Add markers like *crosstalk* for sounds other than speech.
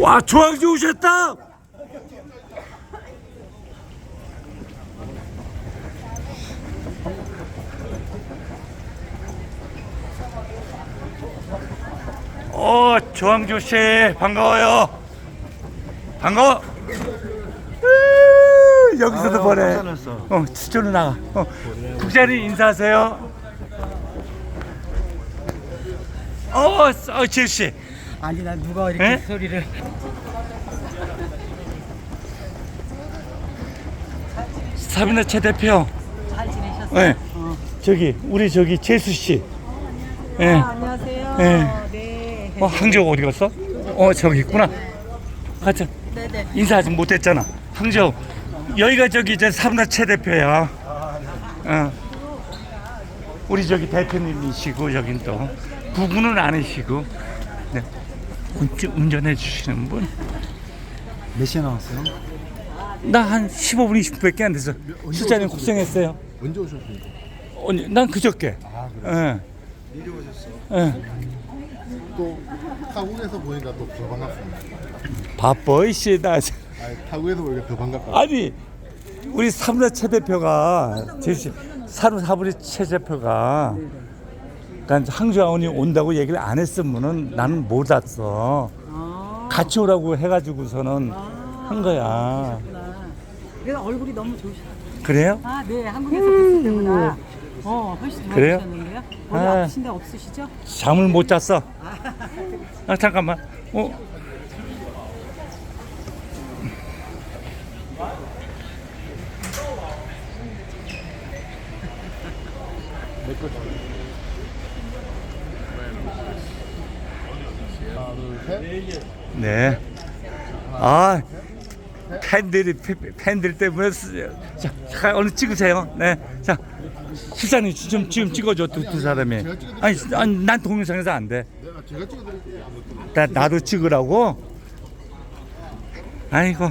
와 조항주 오셨다. 어 조항주 씨 반가워요. 반가워. 으, 여기서도 아유, 보내. 어 추천을 나가. 어, 국장님 인사하세요. 어, 어 지씨. 아니 난 누가 이렇게 에? 소리를 사비나 최 대표. 잘 지내셨어요? 네. 어. 저기 우리 저기 재수 씨. 예. 아, 안녕하세요. 네. 네. 어 항저우 어디 갔어? 어 저기 있구나. 하여튼 네네. 인사 아직 못했잖아. 항저우 여기가 저기 저 사비나 최 대표야. 어. 우리 저기 대표님이시고 여긴 또 부부는 아니시고. 네. 운전, 운전해 주시는 분. 몇 시에 나왔어요? 나 한 15분 20분밖에 안 돼서 실장님 고생했어요. 언제 오셨습니까? 언니, 난 그저께. 아 그래. 예. 미리 오셨어. 예. 또 타국에서 보니까 또 더 반갑습니다. 바빠 이씨 나. 아니, 타국에서 보니까 더 반갑다. 아니 우리 삼루 최 대표가 제시 사루 사부리 최 대표가 그러니까 항저원이 온다고 얘기를 안 했으면은 나는 못 왔어. 아, 같이 오라고 해가지고서는 한 거야. 그래서 얼굴이 너무 좋으시다. 그래요? 아, 네. 한국에서 뵀을 때보다 어, 훨씬 그래요? 좋아지셨는데요. 아. 아프신 데 없으시죠? 잠을 못 잤어. 아 *laughs* 잠깐만. 어. 하나 *laughs* 둘 네. 아 팬들이 팬- 팬들 때문에 쓰- 자 가- 어느 찍으세요. 네. 자 실장님 좀 지금 찍어줘 두, 두 사람이. 아니, 아니 난 동영상에서 안 돼. 나 나도 찍으라고. 아이고